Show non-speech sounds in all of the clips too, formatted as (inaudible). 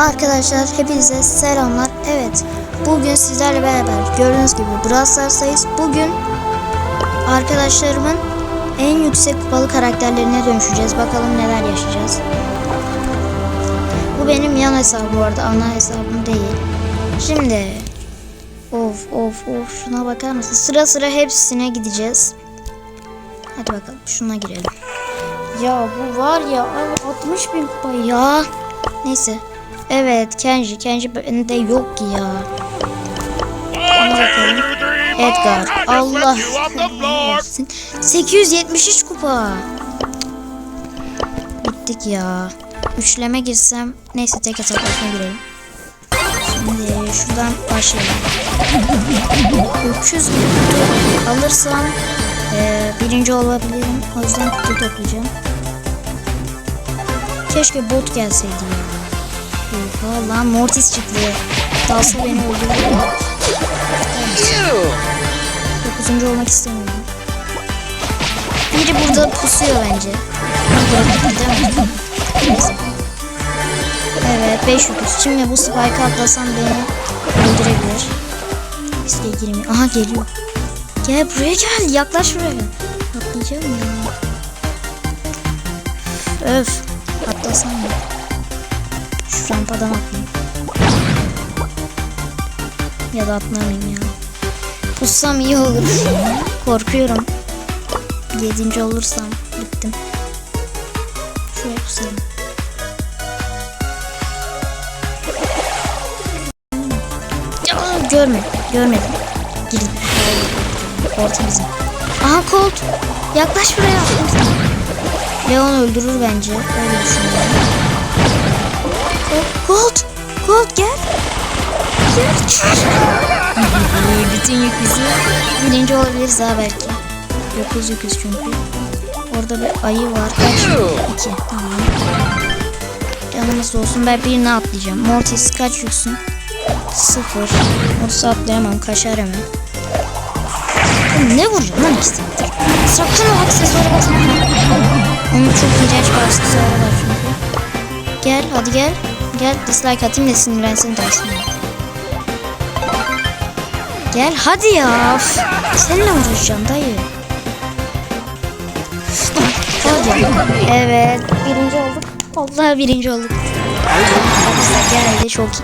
Arkadaşlar hepinize selamlar. Evet bugün sizlerle beraber gördüğünüz gibi Brawl. Bugün arkadaşlarımın en yüksek kupalı karakterlerine dönüşeceğiz. Bakalım neler yaşayacağız. Bu benim yan hesabım bu arada ana hesabım değil. Şimdi of of of şuna bakar mısın? Sıra sıra hepsine gideceğiz. Hadi bakalım şuna girelim. Ya bu var ya ay, 60 bin kupa ya. Neyse. Evet Kenji. Kenji bende yok ya. Ona bakalım. Edgar. Allah. kahretsin. 873 kupa. Bittik ya. Üçleme girsem. Neyse tek hesaplaşma girelim. Şimdi şuradan başlayalım. 300 kutu alırsam e, birinci olabilirim. O yüzden kutu toplayacağım. Keşke bot gelseydi ya. Oha lan Mortis çıktı. Dalsa beni öldürür. Dokuzuncu olmak istemiyorum. Biri burada pusuyor bence. Evet 5 yüküz. Şimdi bu spike'ı atlasam beni öldürebilir. Riske girmiyor. Aha geliyor. Gel buraya gel. Yaklaş buraya. Atlayacağım ya. Öf. Rampadan atlayayım. Ya da atlamayayım ya. Pussam iyi olur. Korkuyorum. Yedinci olursam bittim. Şuraya pusayım. Ya, görme, görmedim. Girin. Orta bizim. Aha Colt. Yaklaş buraya. Leon öldürür bence. Öyle düşünüyorum. Colt. Colt gel. Gel. Bütün yük. Birinci olabiliriz ha belki. 9 yüküz çünkü. Orada bir ayı var. Kaç? 2. Tamam. Canımız olsun. Ben birine atlayacağım. Mortis kaç yüksün? 0. Mortis'i atlayamam. Kaşar hemen. Ne vuruyor lan ikisi? Sakın o aksesuara basma. Onun çok iğrenç bir aksesuarı var çünkü. Gel hadi gel. Gel dislike atayım da sinirlensin dersin. Gel hadi ya. Seninle uğraşacağım dayı. Hadi. Evet birinci olduk. Allah birinci olduk. Geldi çok iyi.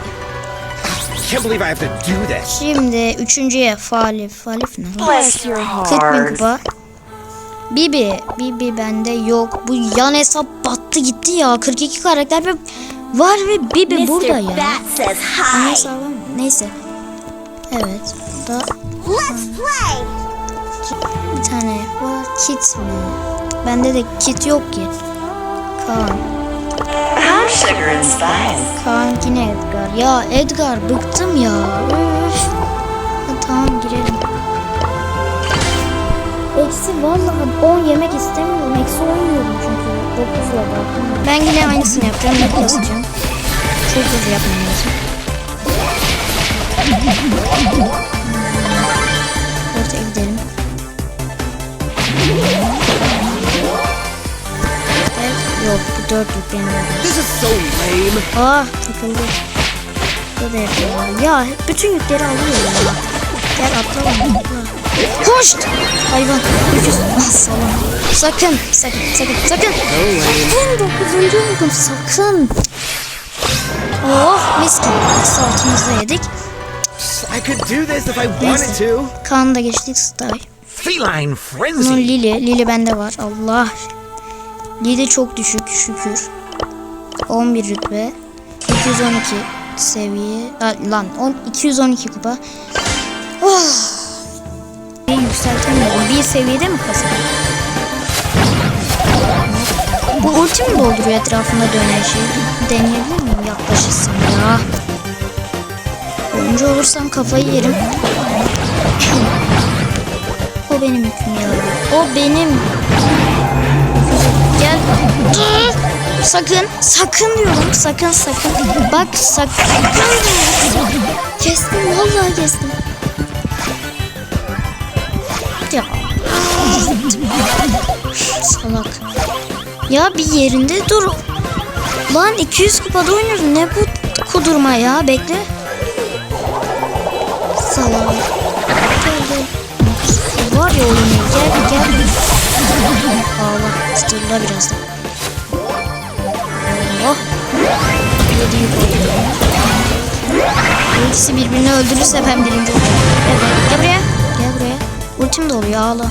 Şimdi üçüncüye Falif. Falif ne lan? Bless your 40 bin kupa. Bibi. Bibi bende yok. Bu yan hesap battı gitti ya. 42 karakter ve var ve Bibi burada ya. Bat says Ana hi. hesabım. Neyse. Evet. Burada Let's play. bir tane var. Kit mi? Bende de kit yok ki. Kaan. I'm sugar and spice. Kaan yine Edgar. Ya Edgar bıktım ya. Üf. Eksi vallahi 10 yemek istemiyorum. Eksi 10 yiyorum çünkü. 9'la da. Ben yine aynısını yapacağım. Ne basacağım. Çok hızlı yapmam lazım. Ortaya gidelim. Evet, yok bu 4 yükleniyor. This is so lame. Aa takıldı. Burada da yapıyorlar. Ya bütün yükleri alıyor ya. Gel atla Hoş. Hayvan. Öküz. Ah salon. Sakın. Sakın. Sakın. Sakın. Sakın. Dokuzuncu oldum. Sakın. Oh mis gibi. Saltımızı yedik. I could do this if I wanted to. Kaan da geçtik stay. Feline Bunun frenzy. Lili. Lili bende var. Allah. Lili çok düşük şükür. 11 rütbe. 212 seviye. Aa, lan on, 212 kupa. Oh. Yükseltemiyorum. Bir seviyede mi kasıyor? Bu ulti mi dolduruyor etrafında dönen? Bir Deneyebilir miyim? Yaklaşırsın ya. Oyuncu olursam kafayı yerim. O benim yüküm ya. O benim. Gel. Sakın. Sakın diyorum. Sakın sakın. Bak sakın. Kestim. Vallahi kestim. Salak. Ya bir yerinde dur. Lan 200 kupada oynuyoruz. Ne bu kudurma ya bekle. Salak. Gel gel. Var ya oyunu gel gel. Ağla. Stırla biraz da. Oh. Yedi. Bu ikisi birbirini öldürürse ben birinci. Evet. Gel buraya. Gel buraya. Ultim de oluyor ağla.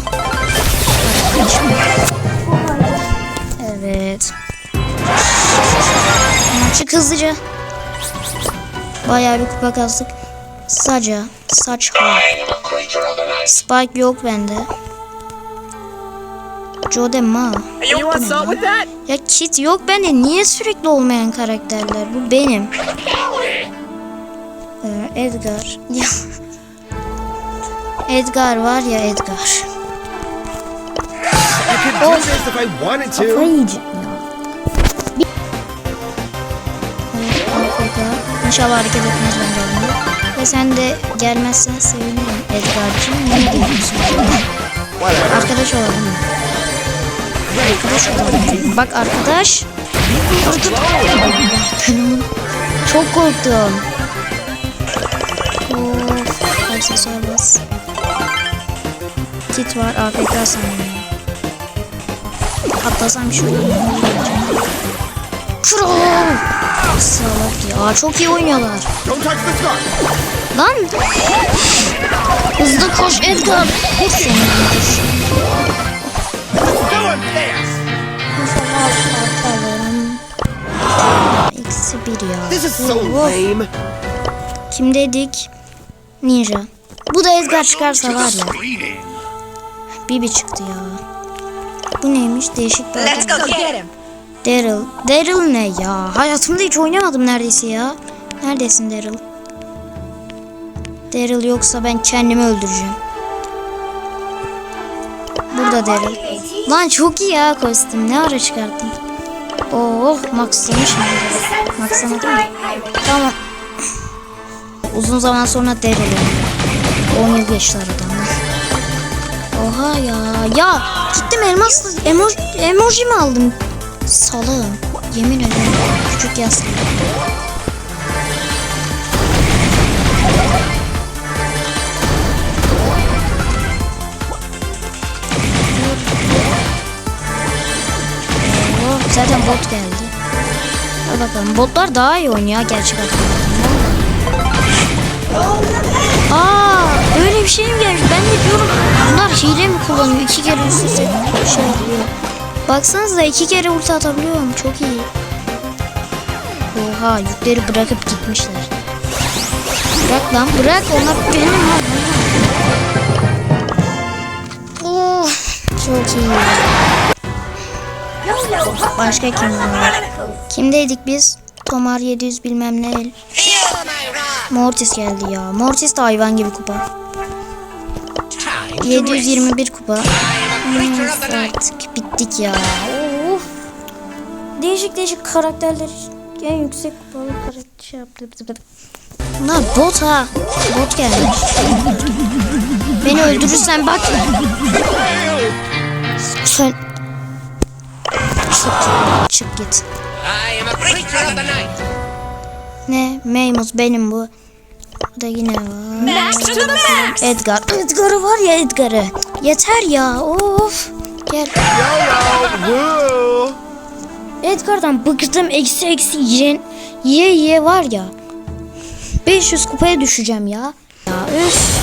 Evet. Çık hızlıca. Bayağı bir kupa kastık. Saca. Saç ha. Spike yok bende. Jode ma. Ya kit yok bende. Niye sürekli olmayan karakterler? Bu benim. Ee, Edgar. Ya. Edgar var ya Edgar. I could do this if I wanted to. İnşallah hareket etmez ben geldiğimde. Ve sen de gelmezsen sevinirim Edgar'cığım. Niye geliyorsun? Arkadaş olalım. Arkadaş olalım. Bak arkadaş. Canım. Çok korktum. Of. Aksesuar bas. Kit var. APK sanırım. Atlasam şöyle. Kral. Salak ya. Çok iyi oynuyorlar. Don't touch the scar. Lan. Hızlı koş Edgar. Hep. İnşallah atarım. Eksi bir ya. This is so Of. lame. Kimdeydik? Ninja. Bu da Edgar çıkarsa var ya. Bibi çıktı ya. Bu neymiş? Değişik bir Let's go get him. Daryl. Daryl ne ya? Hayatımda hiç oynamadım neredeyse ya. Neredesin Daryl? Daryl yoksa ben kendimi öldüreceğim. Burada Daryl. Lan çok iyi ya kostüm. Ne ara çıkarttın? Oh maxlamışım. Maxlamadım mı? Tamam. Uzun zaman sonra Daryl oynadım. 10 yıl geçti aradan. Oha ya. Ya gittim elmas emoji, emoji mi aldım? Salağım. Yemin ederim küçük yaslı. Zaten bot geldi. Hadi bakalım. Botlar daha iyi oynuyor gerçek adamlardan. Aa, öyle bir şey mi gelmiş? Ben de diyorum bunlar hile mi kullanıyor? İki kere üst üste şey oluyor. Baksanıza iki kere ulti atabiliyorum. Çok iyi. Oha yükleri bırakıp gitmişler. Bırak lan bırak onlar benim ha. Oh, çok iyi. Başka kim var? Kimdeydik biz? Tomar 700 bilmem ne el. Mortis geldi ya. Mortis de hayvan gibi kupa. 721 kupa. Neyse artık bittik ya. Of. Değişik değişik karakterler. En yüksek kupalı karakter şey yaptı. Bunlar bot ha. Bot gelmiş. Beni öldürürsen bak. Sen... Çık, çık git. Of. Ne? Maymus benim bu. Burada yine var. Edgar. Edgar'ı var ya Edgar'ı. Yeter ya. Of. Gel. Edgar'dan bıktım. Eksi eksi yiyen, yiye yiye var ya. 500 kupaya düşeceğim ya. Ya üf.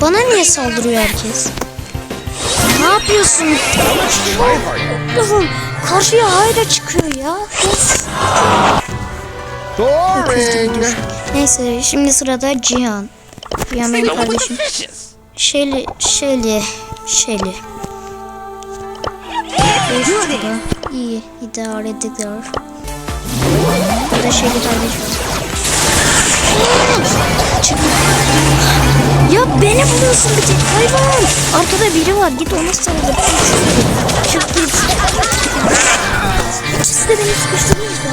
Bana niye saldırıyor herkes? Ne yapıyorsun? Karşıya hayra çıkıyor ya. Of. Boring. Neyse şimdi sırada Cihan. Cihan benim kardeşim. Şeli, Şeli, Şeli. Şurada. İyi, idare edilir. Burada Şeli kardeş var. Çık. Ya beni buluyorsun bir tek hayvan. Arkada biri var git ona sarılır. Çık git. Siz de beni sıkıştırdınız ya.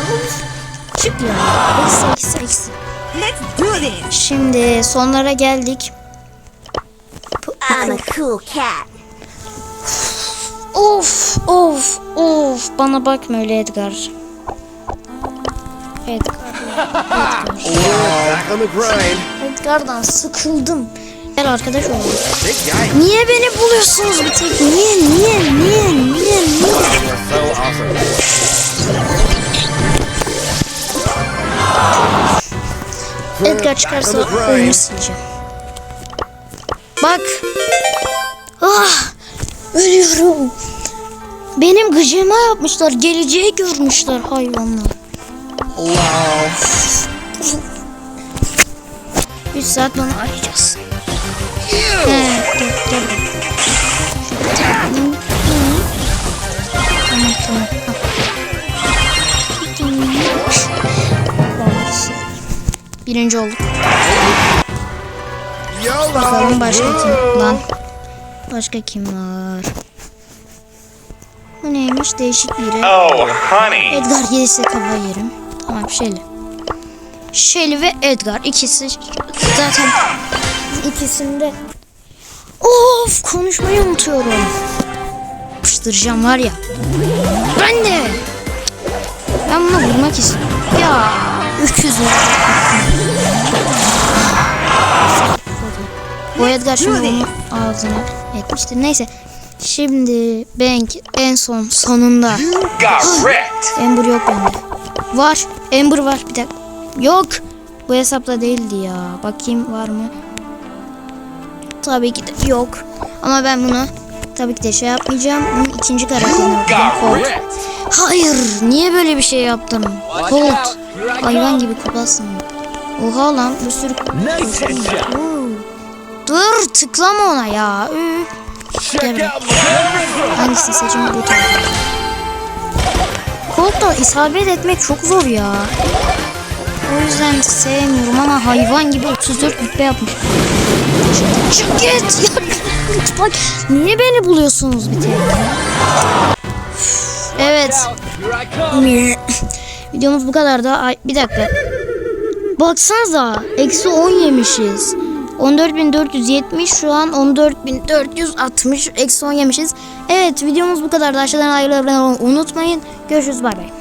Çık ya. Eksi eksi eksi. Şimdi sonlara geldik. I'm a cool cat. Of of of bana bakma öyle Edgar. Edgar. Edgar'dan sıkıldım. Gel arkadaş olalım. Niye beni buluyorsunuz bir tek? Niye, niye, niye, niye, niye? Edgar çıkarsa oyunu sileceğim. Bak. Ah, ölüyorum. Benim gıcıma yapmışlar. Geleceği görmüşler hayvanlar. Üç saat bunu arayacağız. Dur, gel. Birinci olduk. Bakalım başka kim? Lan. Başka kim var? Bu neymiş? Değişik biri. Oh, honey. Edgar gelirse kafa yerim. Tamam Shelly. Shelly ve Edgar ikisi zaten ikisinde Of konuşmayı unutuyorum. Yapıştıracağım var ya. Ben de. Ben bunu vurmak istiyorum. Ya öküz var. Bu Edgar şimdi onun ağzına etmiştir. Neyse. Şimdi Bank en son sonunda. Ember yok bende. Var. Ember var. Bir dakika. Yok. Bu hesapta değildi ya. Bakayım var mı? Tabii ki de yok. Ama ben bunu tabii ki de şey yapmayacağım. Bunun ikinci. Got Colt. Hayır. Niye böyle bir şey yaptın? Colt. Hayvan gibi kupasın. Oha lan bir sürü... Oo. Dur tıklama ona ya. Buraya. Hangisini seçeyim bu tarafa. İsabet etmek çok zor ya. O yüzden sevmiyorum ama hayvan gibi 34 rütbe yapmış. Çık git. (laughs) Bak niye beni buluyorsunuz bir tek? Evet. Videomuz bu kadar da. Ay, bir dakika. Baksanıza. Eksi 10 yemişiz. 14.470 şu an 14.460 eksi 10 yemişiz. Evet videomuz bu kadar. Aşağıdan ayrı abone olmayı unutmayın. Görüşürüz bay bay.